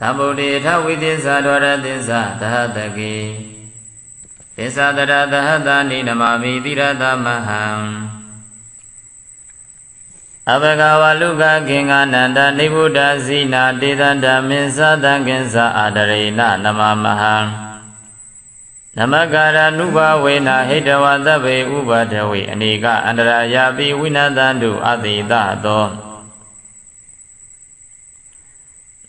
သမ္ဗုဒ္ဓေထဝိသစ္စာဒဝရသစ္စာသဟတကေသစ္စာတရသဟတနိနမမိတိရသမဟံအဘဂဝလုကခေင္ကနန္တနိဗ္ဗုဒ္ဓဇိနာတေသန္တမင်းသသံကိသအာဒရေနနမမဟံနမကာရနုဘဝေနဟိတဝသဗ္ဗေဥပဒဝေအနေကအန္တရာယာပိဝိနတန္တုအတိတသော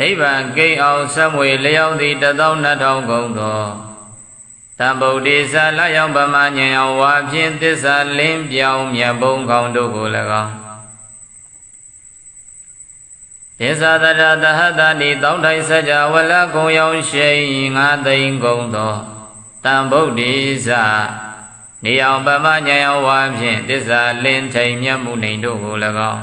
နိဗ္ဗာန်ဂိမ်းအောင်ဆက်မွေလျောင်းသည်တသောနှစ်ထောင်ကုန်သောတံဗုဒ္ဓေသလယောင်ပမဉ္ဇဉ်အောင်ဝါဖြင့်သစ္စာလင်းပြောင်းမြတ်ဘုံကောင်းတို့ကို၎င်းသစ္စာတရတဟတနိတောင်းထိုင်စကြဝလကုံရောင်ရှိန်ငါသိမ့်ကုန်သောတံဗုဒ္ဓေသနေအောင်ပမဉ္ဇဉ်အောင်ဝါဖြင့်သစ္စာလင်းထိန်မြတ်မှုနေတို့ကို၎င်း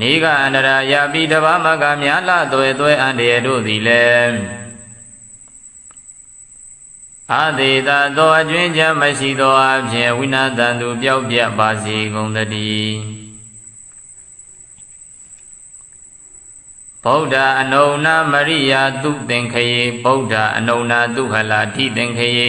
နေကအန္တရာယာပိတဘာမကမြာလသွဲသွဲအန္တရာတို့သည်လည်းအာသေတာသောအကျွင်းချမရှိသောအဖြစ်ဝိနာတန်သူပျောက်ပြတ်ပါစေကုန်တည်းဗုဒ္ဓအနုဏမရိယာသူသင်္ခယေဗုဒ္ဓအနုဏသူဟလာတိသင်္ခယေ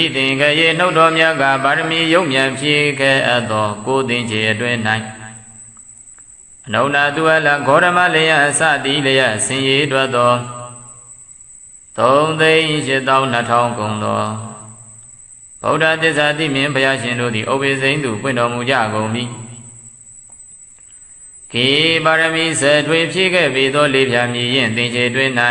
ဤသင်္ကရေနှုတ်တော်မြတ်ကပါရမီယုံမြန်ဖြည့်ခဲ့အပ်သောကိုသင်္ချေအတွင်း၌အနုနာသူအလဂေါရမလျအစတိလျဆင်ရည်တွက်သောသုံးသိန်း၈တောင်းနှစ်ထောင်ကုန်သောဗုဒ္ဓသစ္စာတိမြင်ဘုရားရှင်တို့သည်ဥပ္ပေစိန်သူပွင့်တော်မူကြကုန်ပြီခေပါရမီဆယ်ထွေဖြည့်ခဲ့ပြီးသောလေးဖြာမြည်ရင်သင်္ချေတွင်၌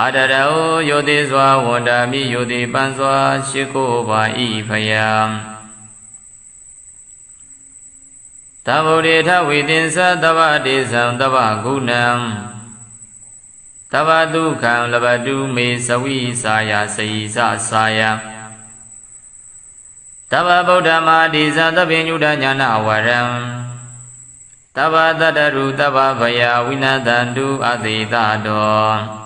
အာဒရဟောယောတိစွာဝန္တာမိယောတိပန်စွာရှိခိုးပါဤဖယားတဗ္ဗုဒေထဝိသင်္သတဗ္ဗတေသံတဗ္ဗဂုဏံတဗ္ဗဒုက္ခံလဘတုမေသဝိစာယစေယသစာယတဗ္ဗဗုဒ္ဓမာတိသသဗ္ဗညုတညာနာဝရံတဗ္ဗတတရုတဗ္ဗဗယဝိနတန္တုအတိတတော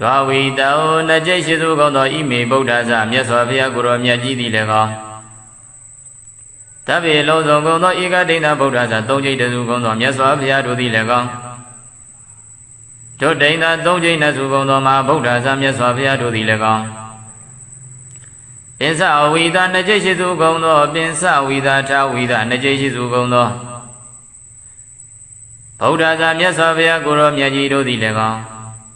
ဒွာဝီတံနှကျိရှိစုကုန်သောဣမေဗုဒ္ဓဇမြတ်စွာဘုရားကိုယ်တော်မြတ်ကြီးသည်လည်းကောတဗ္ဗေလုံးစုံကုန်သောဧကဒိဋ္ဌဗုဒ္ဓဇသုံးကျိတ်တစုကုန်သောမြတ်စွာဘုရားတို့သည်လည်းကောတို့ဒိန်သာသုံးကျိန်းနဲ့စုကုန်သောမှာဗုဒ္ဓဇာမြတ်စွာဘုရားတို့သည်လည်းကောင်းပင်စဝိသာနှစ်ကျိရှိစုကုန်သောပင်စဝိသာထဝိသာနှစ်ကျိရှိစုကုန်သောဗုဒ္ဓဇာမြတ်စွာဘုရားကိုရောမြတ်ကြီးတို့သည်လည်းကောင်း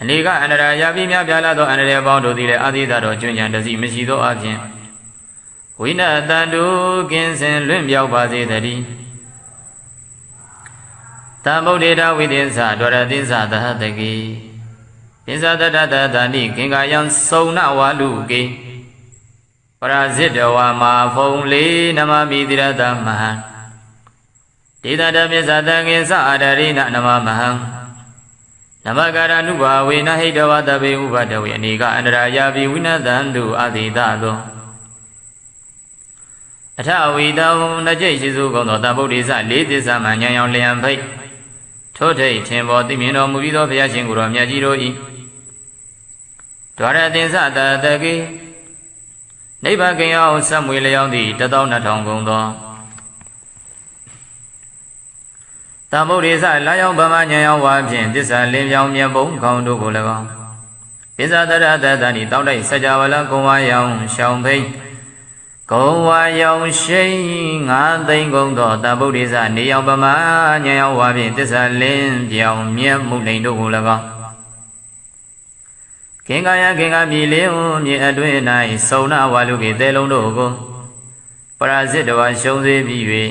အနေကအန္တရာယာပိမြပြလာသောအန္တရာယ်ပေါင်းတို့သည်လည်းအာသီသတော်ကျွဉ္ဉံတစီမရှိသောအပြင်ဝိနတန္တုကင်းစင်လွင့်ပြောက်ပါစေတည်းတံဗုဒ္ဓေတဝိသင်္သဒွရသင်္သသဟတကိပင်္စတတတတဏိကင်္ကာယံစုံနဝါလူကေပရာဇိတဝါမာဖုံလေးနမမိတိရတမဟံဒေသတပိသတံငင်္စအာဒရိနနမမဟံ နမကာရနုဘာဝေနဟိတဝတပေဥပတဝေအနေကအန္တရာယာပိဝိနသံတုအာတိတသောအထဝီတောနကြိတ်ရှိစုကုန်သောတဗုဒ္ဓိစလေးသစ္စာမှဉာဏ်ရောင်လျံဖိတ်ထို့ထိတ်ထင်ပေါ်သိမြင်တော်မူပြီးသောဘုရားရှင်ကိုယ်တော်မြတ်ကြီးတို့၏ဒွါရသင်္စတတကေနိဗ္ဗာန်ကင်အောင်ဆက်မွေလျောင်းသည့်12000ကုန်သော တမ္ဗုဒ္ဓိစလာရောက်ဗမဉာဏ်ရောက်ဝါဖြင့်တစ္ဆာလင်းပြောင်းမြတ်ဘုံခေါင်းတို့ကို၎င်းပိဇာတရတတန်ဤတောက်တိုက်စကြဝဠာကုံဝါရောင်ရှောင်းဖိတ်ကုံဝါရောင်ရှိန်ငါးသိန်းကုန်သောတဗုဒ္ဓိစနေရောက်ဗမဉာဏ်ရောက်ဝါဖြင့်တစ္ဆာလင်းပြောင်းမြတ်မှုလိန်တို့ကို၎င်းကင်္ကာယကင်္ကာပြည်လေးဟုမြေအတွင်း၌စုံနာဝါလူကေတဲလုံးတို့ကိုပရာဇစ်တဝါရှုံးစေပြီး၍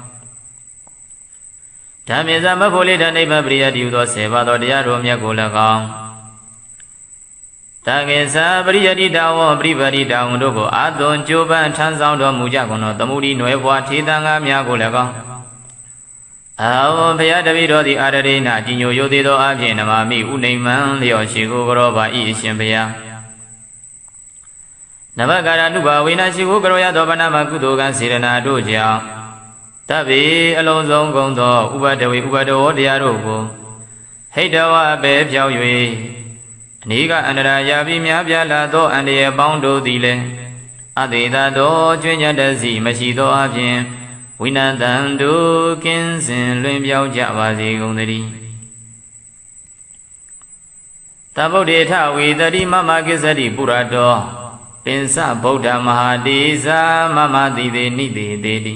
ဓမ္မသမဖို့လေတံနိဗ္ဗာန်ပရိယတိဟုသောဆေပါသောတရားတော်မြတ်ကိုလည်းကောင်းတကေသာပရိယတိတဝပရိပတိတဝတို့ကိုအာသွန်ကြိုးပမ်းထမ်းဆောင်တော်မူကြကုန်သောသမုဒိနွယ်ဘွားထေသံဃာများကိုလည်းကောင်းအာဝဘုရားတပည့်တော်သည်အာရရိနာကြီးညိုရိုသေးသောအဖြစ်နမမိဥနေမံလျောရှိကိုကြောပါဤအရှင်ဘုရားနဘကာရနုဘဝိနာရှိကိုကြောရသောဗနာမကုသိုလ်ကစေရနာတို့ကြောင့် တဗ္ဗေအလုံးစုံကုန်သောဥပဒဝေဥပဒဝတရားတို့ကိုဟိတဝပဲဖြောင်း၍အနိကအန္တရာယာပြီးများပြားလာသောအန္တရာယ်ပေါင်းတို့သည်လည်းအတေသာသောကျွင်းညတစီမရှိသောအပြင်ဝိနတံတို့ကင်းစင်လွင်ပြောင်းကြပါစေကုန်သတည်းတဗုဒ္ဓေထဝေတတိမမကိစ္စတိပုရတောပင်စဗုဒ္ဓမဟာတိဇာမမတိတေနိတေတေတိ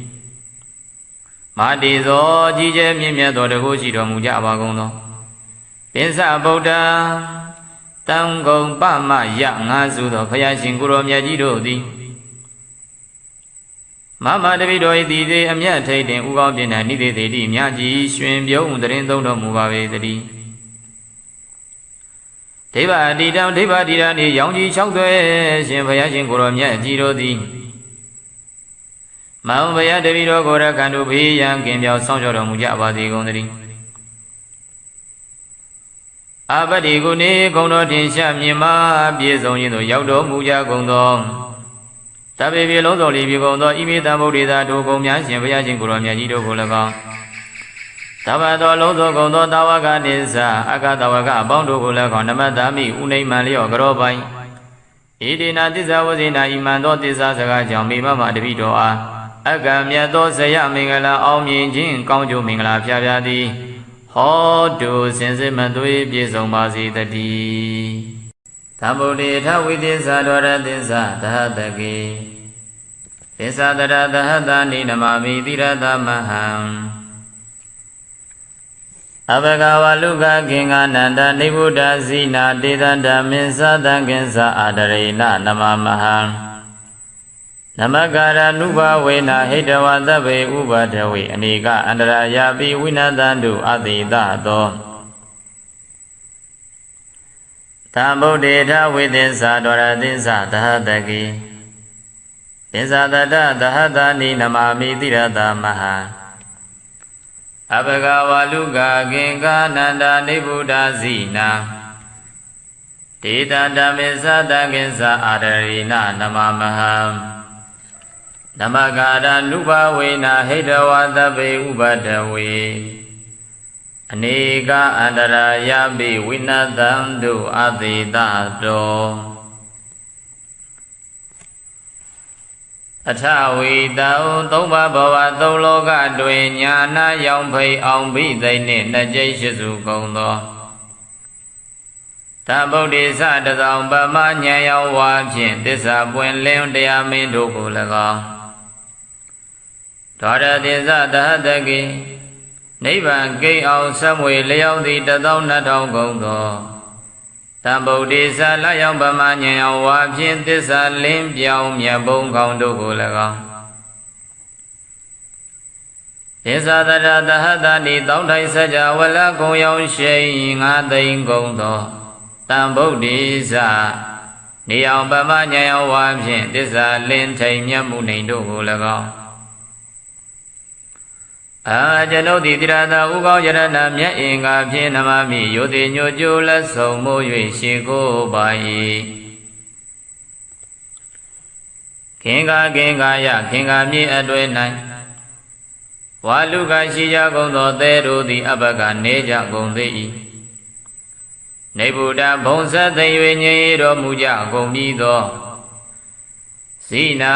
မာတိဇောကြီးကျယ်မြင့်မြတ်သောတကုရှိတော်မူကြပါကုန်သောပင်စဗုဒ္ဓတံကုံပမယငါစုသောဘုရားရှင်ကိုရောမြတ်ကြီးတို့သည်မမတပိတော်ဤတည်သေးအမျက်ထိတ်တင်ဥကောင်းပြင်းတဲ့နိသေသေးတိမြတ်ကြီးရွှင်ပြုံးတရင်သုံးတော်မူပါပေတည်းဒိဗ္ဗအတိတံဒိဗ္ဗတိရဏီရောင်ကြီး၆သွဲရှင်ဘုရားရှင်ကိုရောမြတ်ကြီးတို့သည် မောင်ဘုရားတပိတော်ကိုရကံတို့ဘေးရန်ကင်ပြောင်းဆောင်ကြောတော်မူကြပါစေကုန်သတည်းအပတိကုနေကုံတော်ထင်ရှားမြင်မာပြည့်စုံခြင်းသို့ရောက်တော်မူကြကုန်သောတပေပြေလုံးစုံလီပြေကုန်သောဣမိတံဗုဒ္ဓေသာတို့ကုံများရှင်ဘုရားရှင်ကိုရောမြတ်ကြီးတို့ကို၎င်းသဗ္ဗသောလုံးစုံကုန်သောတာဝကနိစ္စအကတဝကအပေါင်းတို့ကို၎င်းနမတမိဥနိမံလျော့ကြောပိုင်ဣတိနာသစ္စာဝဇိနာဣမံသောသစ္စာစကားကြောင့်မိမမတပိတော်အား အကံမြတ်သောဇယမင်္ဂလာအောင်မြင်ခြင်းကောင်းကျိုးမင်္ဂလာဖျားဖျားသည်ဟောတုစင်စစ်မသွေးပြည့်စုံပါစေတည်းသမ္ဗုဒ္ဓေထဝိသစ္စာဒရသစ္စာသဟတကေသစ္စာတရသဟတနိနမမိတိရသမဟံအဘဂဝလုကကင်္ဂနန္တနိဗ္ဗုဒ္ဓဇိနာတေတံဓမ္မင်္သသံကင်္စအာဒရေနနမမဟံ နမကာရနုဘဝေနာဟိတဝသဗ္ဗေဥပဒဝေအနေကအန္တရာယာပိဝိနတံတုအတိတသောသံဗုဒ္ဓေထဝိသစ္စာဒရသစ္စာသဟတကိသစ္စာတတသဟတနိနမမိတိရတမဟာအဘဂဝါလူကကင်္ကာနန္ဒာနိဗ္ဗုဒ္ဓဇိနာဒေတာဓမ္မေသတကိသအာရရိနနမမဟံ နမကာရနုဘဝေနဟိတဝသဗ္ဗေဥပဒဝေအနေကအန္တရာယပိဝိနသံတုအသေတတောအထဝီတောသုံးပါးဘဝသုံးလောကတွင်ညာနာရောင်ဖိအောင်ဘိသိနှင့်နှစ်ကျိတ်ရှိစုကုန်သောတဗုဒ္ဓိသတသောပမဉာဏ်ရောဝါဖြင့်သစ္စာပွင့်လင်းတရားမင်းတို့ကို၎င်း ဒေါရတိသသဟတကိနိဗ္ဗာန်ဂိတ်အောင်ဆက်မွေလျောက်သည့်တသောနှစ်ထောင်ကုန်သောတံဗုဒ္ဓိသလယောင်ပမဉာဏ်ရောဝါဖြင့်သစ္စာလင်းပြောင်းမြတ်ဘုံကောင်းတို့ကို၎င်းသစ္စာတရသဟတနိတောင်းထိုင်စကြဝလကုံရောင်ရှိန်ငါသိမ့်ကုန်သောတံဗုဒ္ဓိသနေအောင်ပမဉာဏ်ရောဝါဖြင့်သစ္စာလင်းထိန်မြတ်မှုနေတို့ကို၎င်း အာကျွန်ုပ်သည်တိရသာဥကောင်းယရဏမြတ်အင်္ဂါဖြင့်နမမိယောတိညိုကျိုးလက်ဆုံမိုး၍ရှေကိုပါ၏ခင်္ကာခင်္ကာယခင်္ကာမြေအတွေ့၌ဝါလူကရှိကြကုန်သောသဲတို့သည်အဘကနေကြကုန်သေး၏နေဗုဒ္ဓဘုံဇတ်သိ၍ငြိမ်တော်မူကြကုန်ပြီးသောဇိနာ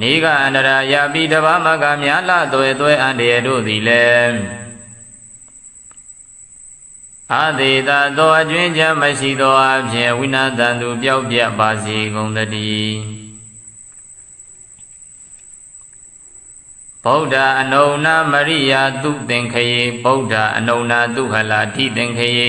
နေကအန္တရာယာပိတဘာမကမြာလသွဲသွဲအန္တရာတို့သည်လည်းအာသေတာသောအကျွင်းချမရှိသောအဖြစ်ဝိနာတန်သူပျောက်ပြပါစေကုန်တည်းဗုဒ္ဓအနုနာမရိယာသူသင်္ခယေဗုဒ္ဓအနုနာသူဟလာတိသင်္ခယေ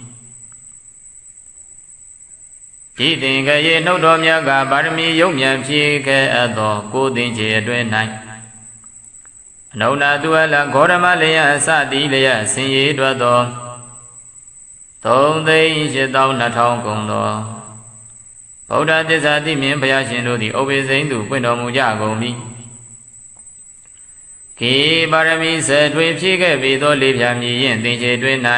ဤသင်္ကရေနှုတ်တော်မြတ်ကပါရမီယုံမြန်ဖြည့်ခဲ့အပ်သောကိုသင်္ချေအတွင်း၌အနုနာသူအလဂေါရမလျအစတိလျဆင်ရည်တွက်သောသုံးသိန်း8200ကုန်သောဗုဒ္ဓသစ္စာတိမြင်ဘုရားရှင်တို့သည်ဥပ္ပေစိန်သူပွင့်တော်မူကြကုန်ပြီခေပါရမီဆယ်ထွေဖြည့်ခဲ့ပြီးသောလေးဖြာမြည်ရင်သင်္ချေတွင်၌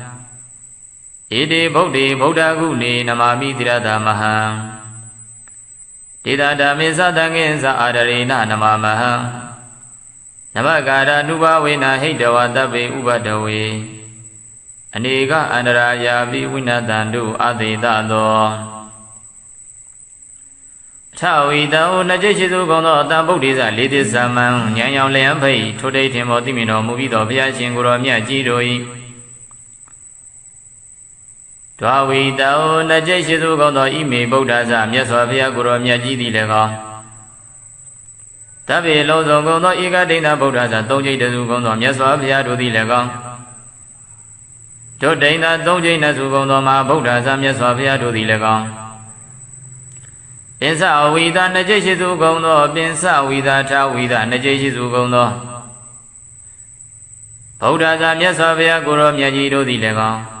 ဣတိဗုဒ္ဓေဗုဒ္ဓကုနေနမာမိတိရတမဟံဒေတာဓမ္မေသတံငင်္စအာရရေနနမမဟံနမကာရနုဘဝေနဟိတဝတဗ္ဗေဥပတဝေအနေကအန္တရာယာပိဝိနတံတုအသေတသောထဝီတံဩနှစ်ကျိတ်ရှိသူကုံသောတံဗုဒ္ဓိစလေးသစ္စာမံဉာဏ်ရောင်လျံဖိတ်ထိုတိတ်ထင်မောသိမြင်တော်မူပြီးသောဘုရားရှင်ကိုယ်တော်မြတ်ကြီးတို့၏ ဒွာဝီတံဩနှစ်ကျိတ်ရှိသူကုံသောဣမေဗုဒ္ဓဇမြတ်စွာဘုရားကိုယ်တော်မြတ်ကြီးသည်လည်းကောတဗ္ဗေလုံးစုံကုံသောဧကဒိဋ္ဌဗုဒ္ဓဇသုံးကျိတ်တစုကုံသောမြတ်စွာဘုရားတို့သည်လည်းကောတို့ဒိဋ္ဌသုံးကျိတ်နစုကုံသောမဟာဗုဒ္ဓဇမြတ်စွာဘုရားတို့သည်လည်းကောပင်စဝိတာနှစ်ကျိတ်ရှိစုကုံသောပင်စဝိတာထဝိတာနှစ်ကျိတ်ရှိစုကုံသောဗုဒ္ဓဇာမြတ်စွာဘုရားကိုရောမြတ်ကြီးတို့သည်လည်းကောင်း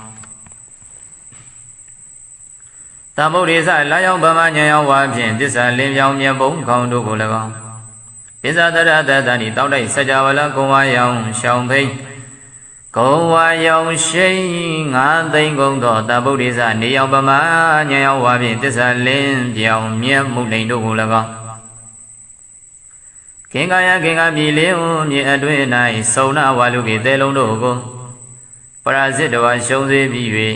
တမ္ဗုဒ္ဓေသလာယောင်ဗမညံယောင်ဝါဖြင့်သစ္စာလင်းပြောင်းမြတ်ဘုံခေါင်းတို့ကို၎င်းပစ္ဆတရတတန်ဤတောက်တိုက်စကြဝဠာကုံဝါယောင်ရှောင်းဖိတ်ကုံဝါယောင်ရှိန်ငါးသိန်းကုန်သောတဗုဒ္ဓေသနေယောင်ဗမညံယောင်ဝါဖြင့်သစ္စာလင်းပြောင်းမြတ်မှုလိန်တို့ကို၎င်းခင်ကာယခင်ကာပြည်လင်းဟုမြေအတွင်း၌စုံနာဝါလူကေတဲလုံးတို့ကိုပရာဇစ်တော်ရှုံးစေပြီး၍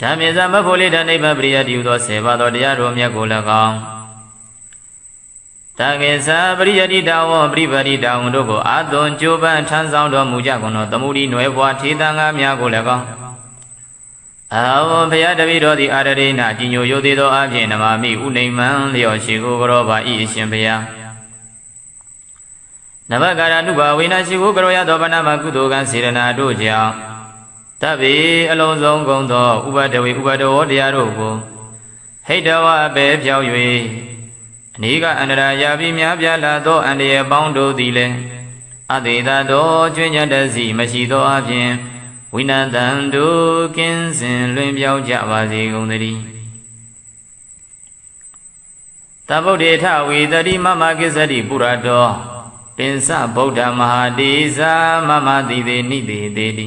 ဓမ္မသမဖို့လေတံနိဗ္ဗာန်ပရိယတိဟုသောဆေပါတော်တရားတော်မြတ်ကိုလည်းကောင်းတကေသာပရိယတိတာဝပရိပတိတာဝတို့ကိုအာသွန်ကြိုးပမ်းထမ်းဆောင်တော်မူကြကုန်သောသမုဒိနွယ်ဘွားထေသံဃာများကိုလည်းကောင်းအာဝဘုရားတပည့်တော်သည်အာရရိနာကြီးညိုရိုသေးသောအဖြစ်နမမိဥနေမံလျော်ရှိကိုကြောပါဤအရှင်ဘုရားနဘကာရနုဘဝိနာရှိကိုကြောရသောဗနာမကုသိုလ်ကံစေရနာတို့ကြောင့် တဗ္ဗေအလုံးစုံကုန်သောဥပဒဝေဥပဒဝတရားတို့ကိုဟိတဝအပေဖြောက်၍အနည်းကအန္တရာယာပြီးများပြားလာသောအန္တရာယ်ပေါင်းတို့သည်လည်းအသေးသာသောကျွင်းညတစီမရှိသောအပြင်ဝိနတံတို့ကင်းစင်လွင်ပြောင်းကြပါစေကုန်သတည်းတဗုဒ္ဓေထဝေတတိမမကိစ္စတိပုရတောပင်စဗုဒ္ဓမဟာတိဇာမမတိသေးနိတိသေးတိ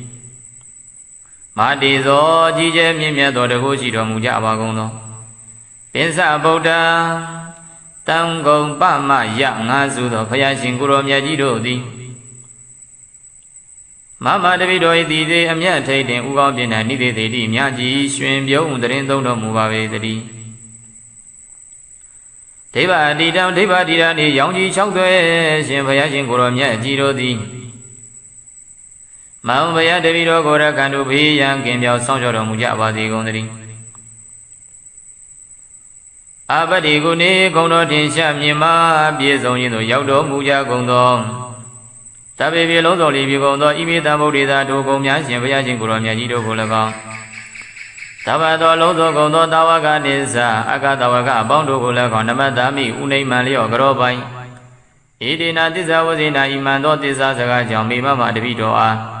မာတိဇောကြီးကျယ်မြင့်မြတ်သောတကုရှိတော်မူကြပါကုန်သောပင်စဗုဒ္ဓတံကုံပမယငါစုသောဘုရားရှင်ကိုရောမြတ်ကြီးတို့သည်မမတပိတော်ဤတည်သေးအမျက်ထိတ်တင်ဥကောင်းပြင်းတဲ့နိသေသေးတိမြတ်ကြီးရွှင်ပြုံးတရင်သုံးတော်မူပါပေတည်းဒိဗ္ဗအတိတံဒိဗ္ဗတိရဏီရောင်ကြီး၆သွဲရှင်ဘုရားရှင်ကိုရောမြတ်ကြီးတို့သည် မောင်ဘုရားတပိတော်ကိုရကံတို့ဘေးရန်ကင်ပြောင်းဆောင်ကြောတော်မူကြပါစေကုန်သတည်းအပတိကုနေကုံတော်ထင်ရှားမြင်မာပြည့်စုံခြင်းသို့ရောက်တော်မူကြကုန်သောတပေပြေလုံးစုံလီပြေကုန်သောဣမိတံဗုဒ္ဓေသာတို့ကုံများရှင်ဘုရားရှင်ကိုရောမြတ်ကြီးတို့ကို၎င်းတဘသောလုံးစုံကုန်သောတာဝကနိစ္စအကတဝကအပေါင်းတို့ကို၎င်းနမတ္တမိဥနိမံလျော့ကြောပိုင်ဣတိနာသစ္စာဝဇိနာဣမံသောသစ္စာစကားကြောင့်မိမမတပိတော်အား